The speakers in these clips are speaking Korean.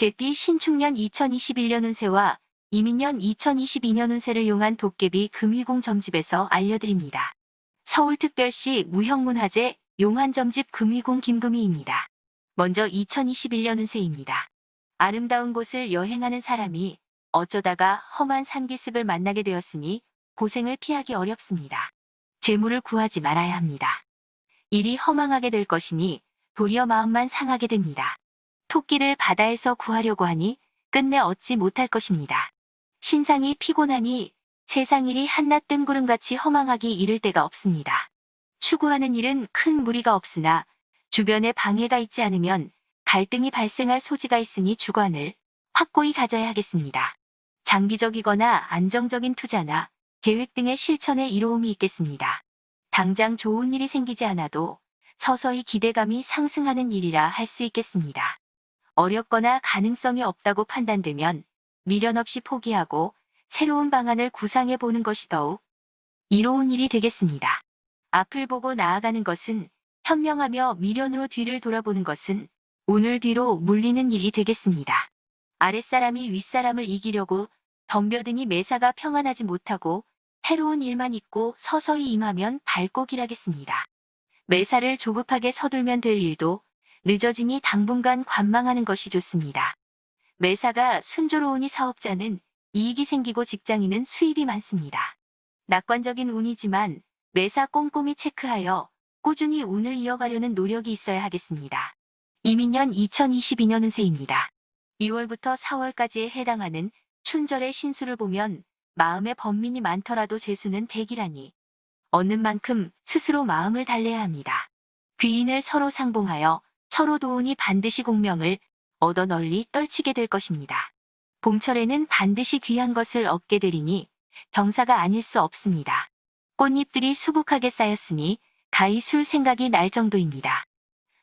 개띠 신축년 2021년 운세와 이민년 2022년 운세를 용한 도깨비 금위공 점집에서 알려드립니다. 서울특별시 무형문화재 용한점집 금위공 김금희입니다. 먼저 2021년 운세입니다. 아름다운 곳을 여행하는 사람이 어쩌다가 험한 산기슭을 만나게 되었으니 고생을 피하기 어렵습니다. 재물을 구하지 말아야 합니다. 일이 허망하게 될 것이니 도리어 마음만 상하게 됩니다. 토끼를 바다에서 구하려고 하니 끝내 얻지 못할 것입니다. 신상이 피곤하니 세상 일이 한낱 뜬구름같이 허망하기 이를 데가 없습니다. 추구하는 일은 큰 무리가 없으나 주변에 방해가 있지 않으면 갈등이 발생할 소지가 있으니 주관을 확고히 가져야 하겠습니다. 장기적이거나 안정적인 투자나 계획 등의 실천에 이로움이 있겠습니다. 당장 좋은 일이 생기지 않아도 서서히 기대감이 상승하는 일이라 할 수 있겠습니다. 어렵거나 가능성이 없다고 판단되면 미련 없이 포기하고 새로운 방안을 구상해 보는 것이 더욱 이로운 일이 되겠습니다. 앞을 보고 나아가는 것은 현명하며 미련으로 뒤를 돌아보는 것은 오늘 뒤로 물리는 일이 되겠습니다. 아랫사람이 윗사람을 이기려고 덤벼드니 매사가 평안하지 못하고 해로운 일만 있고 서서히 임하면 밝고 길하겠습니다. 매사를 조급하게 서둘면 될 일도 늦어지니 당분간 관망하는 것이 좋습니다. 매사가 순조로우니 사업자는 이익이 생기고 직장인은 수입이 많습니다. 낙관적인 운이지만 매사 꼼꼼히 체크하여 꾸준히 운을 이어가려는 노력이 있어야 하겠습니다. 이민년 2022년 운세입니다. 2월부터 4월까지에 해당하는 춘절의 신수를 보면 마음에 번민이 많더라도 재수는 대기라니 얻는 만큼 스스로 마음을 달래야 합니다. 귀인을 서로 상봉하여 서로 도우니 반드시 공명을 얻어 널리 떨치게 될 것입니다. 봄철에는 반드시 귀한 것을 얻게 되리니 경사가 아닐 수 없습니다. 꽃잎들이 수북하게 쌓였으니 가히 술 생각이 날 정도입니다.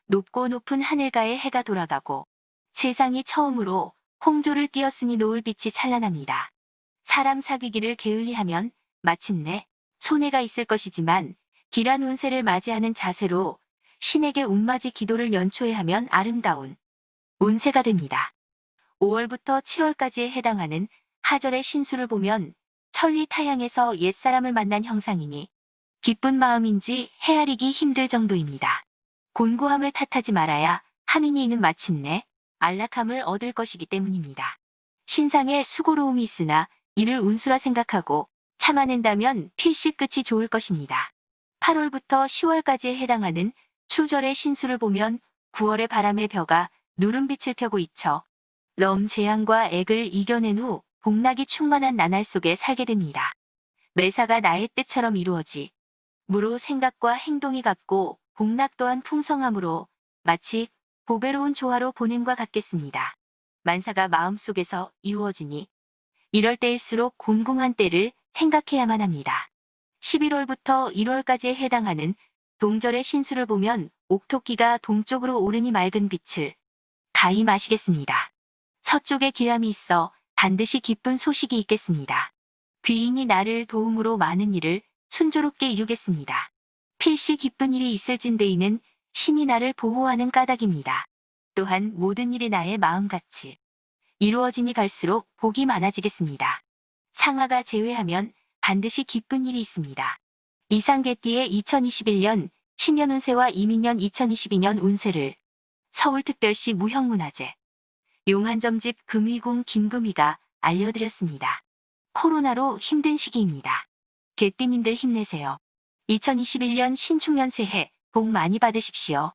높고 높은 하늘가에 해가 돌아가고 세상이 처음으로 홍조를 띄었으니 노을빛이 찬란합니다. 사람 사귀기를 게을리하면 마침내 손해가 있을 것이지만 길한 운세를 맞이하는 자세로 신에게 운맞이 기도를 연초에 하면 아름다운 운세가 됩니다. 5월부터 7월까지에 해당하는 하절의 신수를 보면 천리 타향에서 옛사람을 만난 형상이니 기쁜 마음인지 헤아리기 힘들 정도입니다. 곤고함을 탓하지 말아야 하민이 이는 마침내 안락함을 얻을 것이기 때문입니다. 신상에 수고로움이 있으나 이를 운수라 생각하고 참아낸다면 필시 끝이 좋을 것입니다. 8월부터 10월까지에 해당하는 추절의 신수를 보면 9월의 바람의 벼가 누름빛을 펴고 있죠. 럼 재앙과 액을 이겨낸 후 복락이 충만한 나날 속에 살게 됩니다. 매사가 나의 뜻처럼 이루어지 무로 생각과 행동이 같고 복락 또한 풍성함으로 마치 보배로운 조화로 보냄과 같겠습니다. 만사가 마음속에서 이루어지니 이럴 때일수록 곤궁한 때를 생각해야만 합니다. 11월부터 1월까지에 해당하는 동절의 신수를 보면 옥토끼가 동쪽으로 오르니 맑은 빛을 가히 마시겠습니다. 서쪽에 기람이 있어 반드시 기쁜 소식이 있겠습니다. 귀인이 나를 도움으로 많은 일을 순조롭게 이루겠습니다. 필시 기쁜 일이 있을진데이는 신이 나를 보호하는 까닭입니다. 또한 모든 일이 나의 마음같이 이루어지니 갈수록 복이 많아지겠습니다. 상하가 제외하면 반드시 기쁜 일이 있습니다. 이상개띠의 2021년 신년 운세와 이민년 2022년 운세를 서울특별시 무형문화재 용한점집 금위궁 김금희가 알려드렸습니다. 코로나로 힘든 시기입니다. 개띠님들 힘내세요. 2021년 신축년 새해 복 많이 받으십시오.